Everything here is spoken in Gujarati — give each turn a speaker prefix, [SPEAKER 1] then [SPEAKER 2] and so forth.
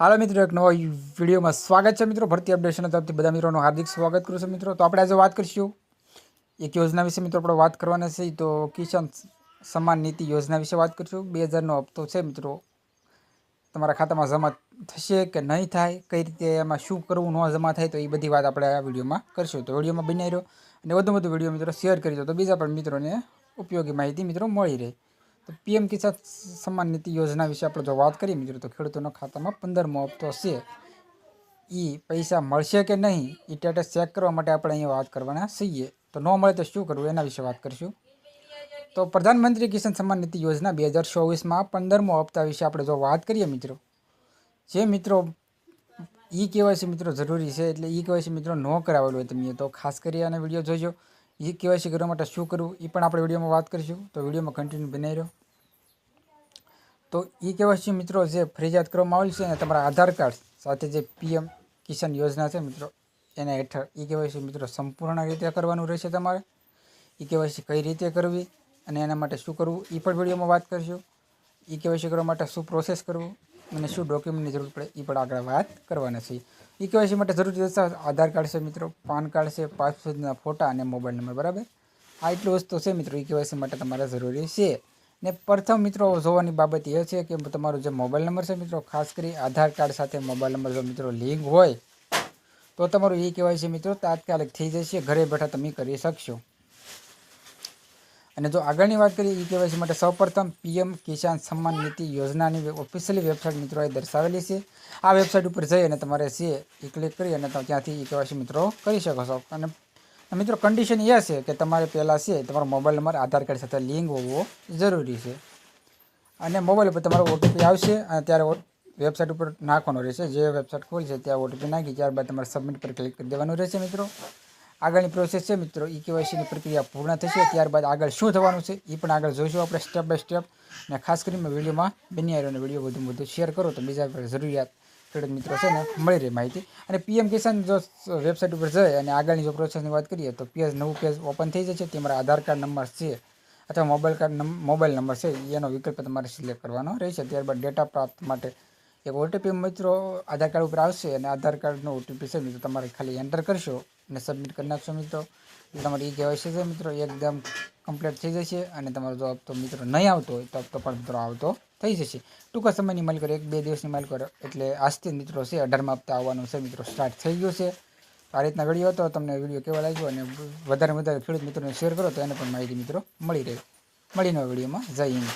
[SPEAKER 1] હાલો મિત્રો, એક નવો વિડીયોમાં સ્વાગત છે મિત્રો. ભરતી અપડેશન તરફથી બધા મિત્રોનું હાર્દિક સ્વાગત કરું છું મિત્રો. તો આપણે આજે વાત કરીશું એક યોજના વિશે મિત્રો આપણે વાત કરવાના છે. તો કિસાન સન્માન નીતિ યોજના વિશે વાત કરીશું. બે હજારનો હપ્તો છે મિત્રો. તમારા ખાતામાં જમા થશે કે નહીં થાય, કઈ રીતે એમાં શું કરવું, ન જમા થાય, તો એ બધી વાત આપણે આ વિડીયોમાં કરશું. તો વિડીયોમાં બનાવી રહ્યો. અને વધુ વધુ વીડિયો મિત્રો શેર કરી દો. તો બીજા પણ મિત્રોને ઉપયોગી માહિતી મિત્રો મળી રહે. તો પીએમ કિસાન સન્માન નીતિ યોજના વિશે આપણે જો વાત કરીએ મિત્રો, તો ખેડૂતોના ખાતામાં પંદરમો હપ્તો છે. એ પૈસા મળશે કે નહીં એ સ્ટેટસ ચેક કરવા માટે આપણે અહીંયા વાત કરવાના છીએ. તો ન મળે તો શું કરવું, એના વિશે વાત કરીશું. તો પ્રધાનમંત્રી કિસાન સન્માન નીતિ યોજના બે હજાર ચોવીસમાં પંદરમો હપ્તા વિશે આપણે જો વાત કરીએ મિત્રો, જે મિત્રો, ઈ કેવાયસી મિત્રો જરૂરી છે, એટલે ઈ કેવાયસી મિત્રો ન કરાવેલું હોય તમે તો ખાસ કરી અને વીડિયો જોજો. ઈ કેવાયસી કરવા માટે શું કરવું? એ પણ આપણે વિડીયોમાં વાત કરીશું. તો વિડીયોમાં કન્ટિન્યુ બનાવી રહ્યો. તો એ કેવાયસી મિત્રો, જે ફરજિયાત કરવામાં આવેલ છે અને તમારા આધાર કાર્ડ સાથે જે પીએમ કિસાન યોજના છે મિત્રો, એના હેઠળ ઈ કેવાયસી મિત્રો, સંપૂર્ણ રીતે કરવાનું રહેશે તમારે. ઈ કેવાયસી કઈ રીતે કરવી અને એના માટે શું કરવું? એ પણ વિડીયોમાં વાત કરીશું. ઈ કેવાયસી કરવા માટે શું પ્રોસેસ કરવું? અને શું ડોક્યુમેન્ટની જરૂર પડે એ પણ આગળ વાત કરવાના છે. ઈ કેવાયસી માટે જરૂરી દસ્તાવેજ આધાર કાર્ડ છે મિત્રો, પાન કાર્ડ છે પાસપોર્ટના ફોટા અને મોબાઈલ નંબર બરાબર? આ એટલી વસ્તુ છે મિત્રો, ઈ કેવાયસી માટે તમારે જરૂરી છે. ને પ્રથમ મિત્રો જોવાની બાબત એ છે કે તમારો જે મોબાઈલ નંબર છે મિત્રો, ખાસ કરી આધાર કાર્ડ સાથે મોબાઈલ નંબર જો મિત્રો લિંક હોય, તો તમારું ઈ કેવાયસી મિત્રો, તાત્કાલિક થઈ જશે, ઘરે બેઠા તમે કરી શકશો. અને જો આગળની વાત કરીએ, ઈ કેવાયસી માટે સૌપ્રથમ પીએમ કિસાન સન્માન નીતિ યોજનાની ઓફિશિયલી વેબસાઇટ મિત્રો દર્શાવેલી છે. આ વેબસાઇટ ઉપર જઈ અને તમારે છે એ ક્લિક કરી અને તમે ત્યાંથી ઈ કેવાયસી મિત્રો કરી શકો છો. અને મિત્રો કન્ડિશન એ છે કે તમારે પહેલાં છે તમારો મોબાઈલ નંબર આધાર કાર્ડ સાથે લિંક હોવો જરૂરી છે. અને મોબાઈલ ઉપર તમારો ઓટીપી આવશે અને ત્યારે વેબસાઇટ ઉપર નાખવાનો રહેશે. જે વેબસાઇટ ખોલશે, ત્યાં ઓટીપી નાખી, ત્યારબાદ તમારે સબમિટ પર ક્લિક કરી દેવાનું રહેશે મિત્રો. આગળની પ્રોસેસ છે મિત્રો, ઈ કેવાયસીની પ્રક્રિયા પૂર્ણ થશે, ત્યારબાદ આગળ શું થવાનું છે એ પણ આગળ જોઈશું આપણે સ્ટેપ બાય સ્ટેપ અને ખાસ કરીને વિડીયોમાં બની આવ્યો વીડિયો વધુ વધુ શેર કરો, તો બીજા જરૂરિયાત ખેડૂત મિત્રો છે ને, મળી રહે માહિતી. અને પીએમ કિસાન જો વેબસાઇટ ઉપર જાય અને આગળની જો પ્રોસેસની વાત કરીએ, તો પેજ નવું પેજ ઓપન થઈ જશે મારા આધાર કાર્ડ નંબર છે, અથવા મોબાઈલ કાર્ડ મોબાઈલ નંબર છે, એનો વિકલ્પ તમારે સિલેક્ટ કરવાનો રહેશે. ત્યારબાદ ડેટા પ્રાપ્ત માટે એક ઓટીપી મિત્રો આધાર કાર્ડ ઉપર આવશે અને આધાર કાર્ડનો ઓટીપી છે મિત્રો તમારે ખાલી એન્ટર કરશો. અને સબમિટ કરી નાખશો મિત્રો. એટલે તમારે એ કહેવાય છે મિત્રો એકદમ કમ્પ્લીટ થઈ જશે અને તમારો જો હપ્તો મિત્રો નહીં આવતો હોય તો હપ્તો પણ મિત્રો આવતો થઈ જશે. ટૂંકા સમયની માલ કરો એક બે દિવસની માલ કરો એટલે આજથી મિત્રો છે અઢારમાં હપ્તા આવવાનું છે મિત્રો સ્ટાર્ટ થઈ ગયો છે. આ રીતના વીડિયો હતો, તમને વીડિયો કેવો લાગ્યો અને વધારે વધારે ખેડૂત મિત્રોને શેર કરો તો એને પણ માહિતી મિત્રો મળી રહે. મળીને વિડીયોમાં જય હિન્દ.